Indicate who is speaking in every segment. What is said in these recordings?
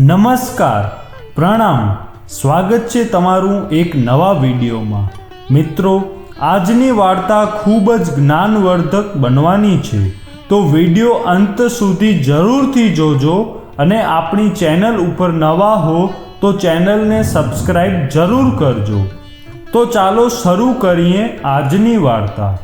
Speaker 1: નમસ્કાર, પ્રણામ. સ્વાગત છે તમારું એક નવા વિડીયોમાં. મિત્રો, આજની વાર્તા ખૂબ જ જ્ઞાનવર્ધક બનવાની છે. તો વીડિયો અંત સુધી જરૂરથી જોજો અને આપણી ચેનલ ઉપર નવા હો તો ચેનલને સબસ્ક્રાઈબ જરૂર કરજો. તો ચાલો શરૂ કરીએ આજની વાર્તા.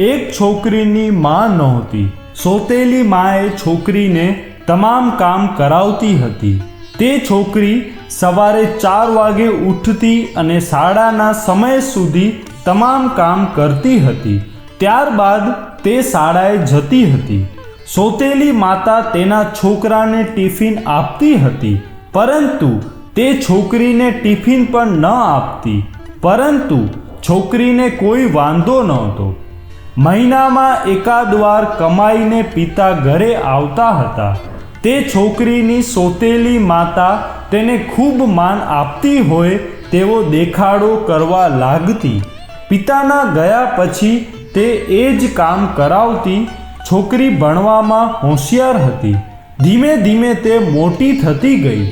Speaker 1: એક છોકરીની માં નહોતી. સોતેલી માએ છોકરીને તમામ કામ કરાવતી હતી. તે છોકરી સવારે ચાર વાગે ઉઠતી અને શાળાના સમય સુધી તમામ કામ કરતી હતી. ત્યારબાદ તે શાળાએ જતી હતી. સોતેલી માતા તેના છોકરાને ટિફિન આપતી હતી, પરંતુ તે છોકરીને ટિફિન પણ ન આપતી, પરંતુ છોકરીને કોઈ વાંધો નહોતો. મહિનામાં એકાદ વાર કમાઈને પિતા ઘરે આવતા હતા. તે છોકરીની સોતેલી માતા તેને ખૂબ માન આપતી હોય તેવો દેખાડો કરવા લાગતી. પિતાના ગયા પછી તે એ જ કામ કરાવતી છોકરી ભણવામાં હોશિયાર હતી. ધીમે ધીમે તે મોટી થતી ગઈ.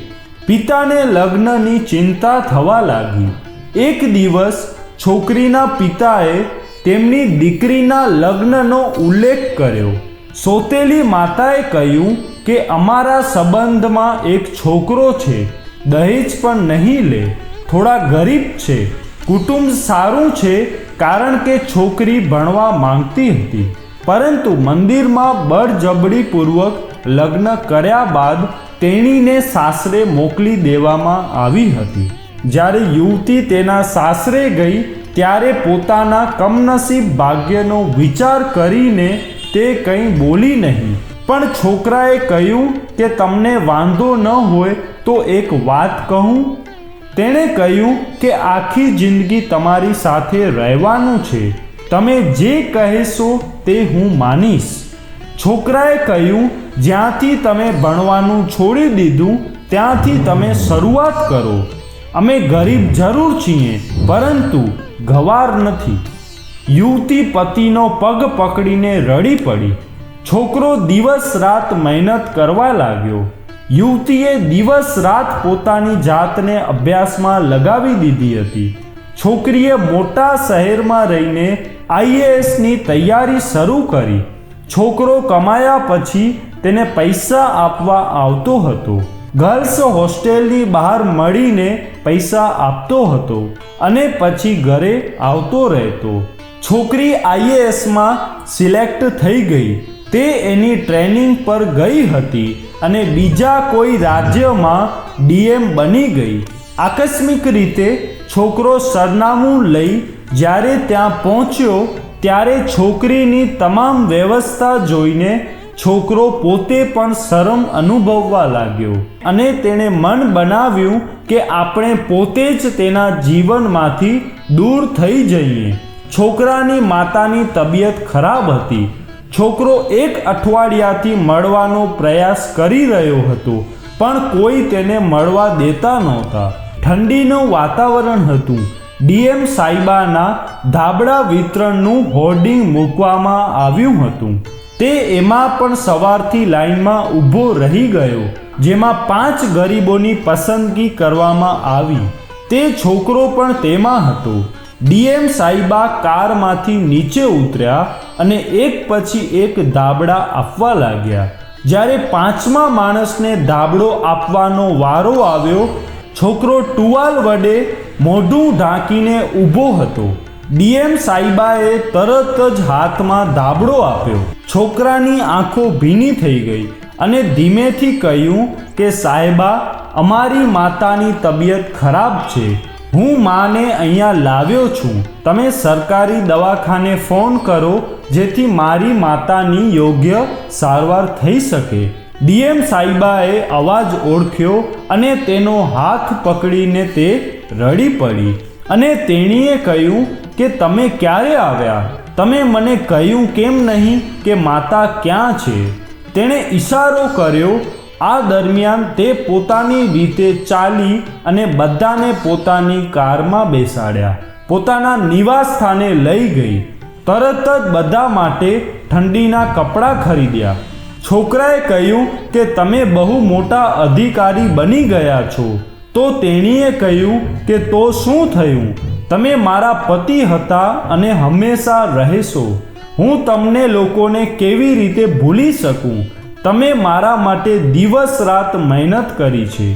Speaker 1: પિતાને લગ્નની ચિંતા થવા લાગી. એક દિવસ છોકરીના પિતાએ તેમની દીકરીના લગ્નનો ઉલ્લેખ કર્યો. સોતેલી માતાએ કહ્યું કે અમારા સંબંધમાં એક છોકરો છે, દહેજ પણ નહીં લે, થોડા ગરીબ છે. કુટુંબ સારું છે કારણ કે છોકરી ભણવા માંગતી હતી. પરંતુ મંદિરમાં બળજબડીપૂર્વક લગ્ન કર્યા બાદ તેણીને સાસરે મોકલી દેવામાં આવી હતી. જ્યારે યુવતી તેના સાસરે ગઈ, ત્યારે પોતાના કમનસીબ ભાગ્યનો વિચાર કરીને તે કંઈ બોલી નહીં. પણ છોકરાએ કહ્યું કે તમને વાંધો ન હોય તો એક વાત કહું. તેણે કહ્યું કે આખી જિંદગી તમારી સાથે રહેવાનું છે. તમે જે કહેશો તે હું માનીશ. છોકરાએ કહ્યું, જ્યાંથી તમે ભણવાનું છોડી દીધું, ત્યાંથી તમે શરૂઆત કરો. અમે ગરીબ જરૂર છીએ, પરંતુ ગવાર નથી. યુવતી પતિનો પગ પકડીને રડી પડી. છોકરો દિવસ રાત મહેનત કરવા લાગ્યો. યુવતીએ દિવસ રાત પોતાની જાતને અભ્યાસમાં લગાવી દીધી હતી. છોકરીએ મોટા શહેરમાં રહીને આઈએએસની તૈયારી શરૂ કરી. છોકરો કમાયા પછી તેને પૈસા આપવા આવતો હતો. ગર્લ્સ હોસ્ટેલની બહાર મળીને પૈસા આપતો હતો અને પછી ઘરે આવતો રહેતો. છોકરી આઈએએસમાં સિલેક્ટ થઈ ગઈ. તે એની ટ્રેનિંગ પર ગઈ હતી અને બીજા કોઈ રાજ્યમાં ડીએમ બની ગઈ. આકસ્મિક રીતે છોકરો સરનામું લઈ જ્યારે ત્યાં પહોંચ્યો, ત્યારે છોકરીની તમામ વ્યવસ્થા જોઈને છોકરો પોતે પણ શરમ અનુભવવા લાગ્યો અને તેણે મન બનાવ્યું કે આપણે પોતે જ તેના જીવનમાંથી દૂર થઈ જઈએ. છોકરાની માતાની તબિયત ખરાબ હતી છોકરો એક અઠવાડિયાથી મળવાનો પ્રયાસ કરી રહ્યો હતો, પણ કોઈ તેને મળવા દેતા નહોતા. ઠંડીનું વાતાવરણ હતું. ડીએમ સાઈબાના ધાબળા વિતરણનું હોર્ડિંગ મૂકવામાં આવ્યું હતું. તે એમાં પણ સવારથી લાઈનમાં ઊભો રહી ગયો, જેમાં પાંચ ગરીબોની પસંદગી કરવામાં આવી. તે છોકરો પણ તેમાં હતો. ડીએમ સાઈબા કારમાંથી નીચે ઉતર્યા અને એક પછી એક ધાબડા આપવા લાગ્યા. જ્યારે પાંચમા માણસને ધાબળો આપવાનો વારો આવ્યો, છોકરો ટુવાલ વડે મોઢું ઢાંકીને ઊભો હતો. ડીએમ સાઈબાએ તરત જ હાથમાં ધાબળો આપ્યો. છોકરાની આંખો ભીની થઈ ગઈ અને ધીમેથી કહ્યું કે, સાહેબા, અમારી માતાની તબિયત ખરાબ છે. હું માને અહીંયા લાવ્યો છું. તમે સરકારી દવાખાને ફોન કરો, જેથી મારી માતાની યોગ્ય સારવાર થઈ શકે. ડીએમ સાઈબાએ અવાજ ઓળખ્યો અને તેનો હાથ પકડીને તે રડી પડી. અને તેણીએ કહ્યું કે, તમે ક્યારે આવ્યા? તમે મને કહ્યું કેમ નહીં કે માતા ક્યાં છે? તેણે ઈશારો કર્યો આ દરમિયાન તે પોતાની રીતે ચાલી અને બધાને પોતાની કારમાં બેસાડ્યા. પોતાના નિવાસ સ્થાને લઈ ગઈ. તરત જ બધા માટે ઠંડીના કપડાં ખરીદ્યા. છોકરાએ કહ્યું કે, તમે બહુ મોટા અધિકારી બની ગયા છો. તો તેણીએ કહ્યું કે, તો શું થયું? તમે મારા પતિ હતા અને હંમેશા રહેશો. હું તમને લોકોને કેવી રીતે ભૂલી શકું? તમે મારા માટે દિવસ રાત મહેનત કરી છે.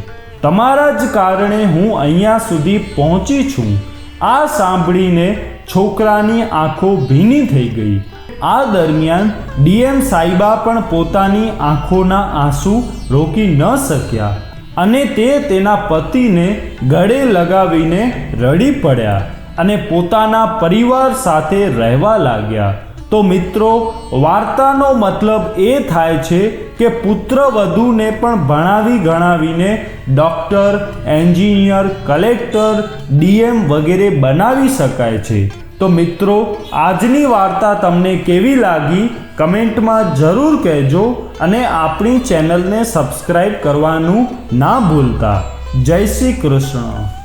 Speaker 1: તમારા જ કારણે હું અહીંયા સુધી પહોંચી છું. આ સાંભળીને છોકરાની આંખો ભીની થઈ ગઈ. આ દરમિયાન ડીએમ સાહેબા પણ પોતાની આંખોના આંસુ રોકી ન શક્યા અને તે તેના પતિને ગળે લગાવીને રડી પડ્યા અને પોતાના પરિવાર સાથે રહેવા લાગ્યા. તો મિત્રો, વાર્તાનો મતલબ એ થાય છે કે પુત્ર વધુને પણ ભણાવી ગણાવીને ડૉક્ટર, એન્જિનિયર, કલેક્ટર, ડીએમ વગેરે બનાવી શકાય છે. તો મિત્રો, આજની વાર્તા તમને કેવી લાગી કમેન્ટમાં જરૂર કહેજો અને આપણી ચેનલને સબસ્ક્રાઈબ કરવાનું ના ભૂલતા. જય શ્રી કૃષ્ણ.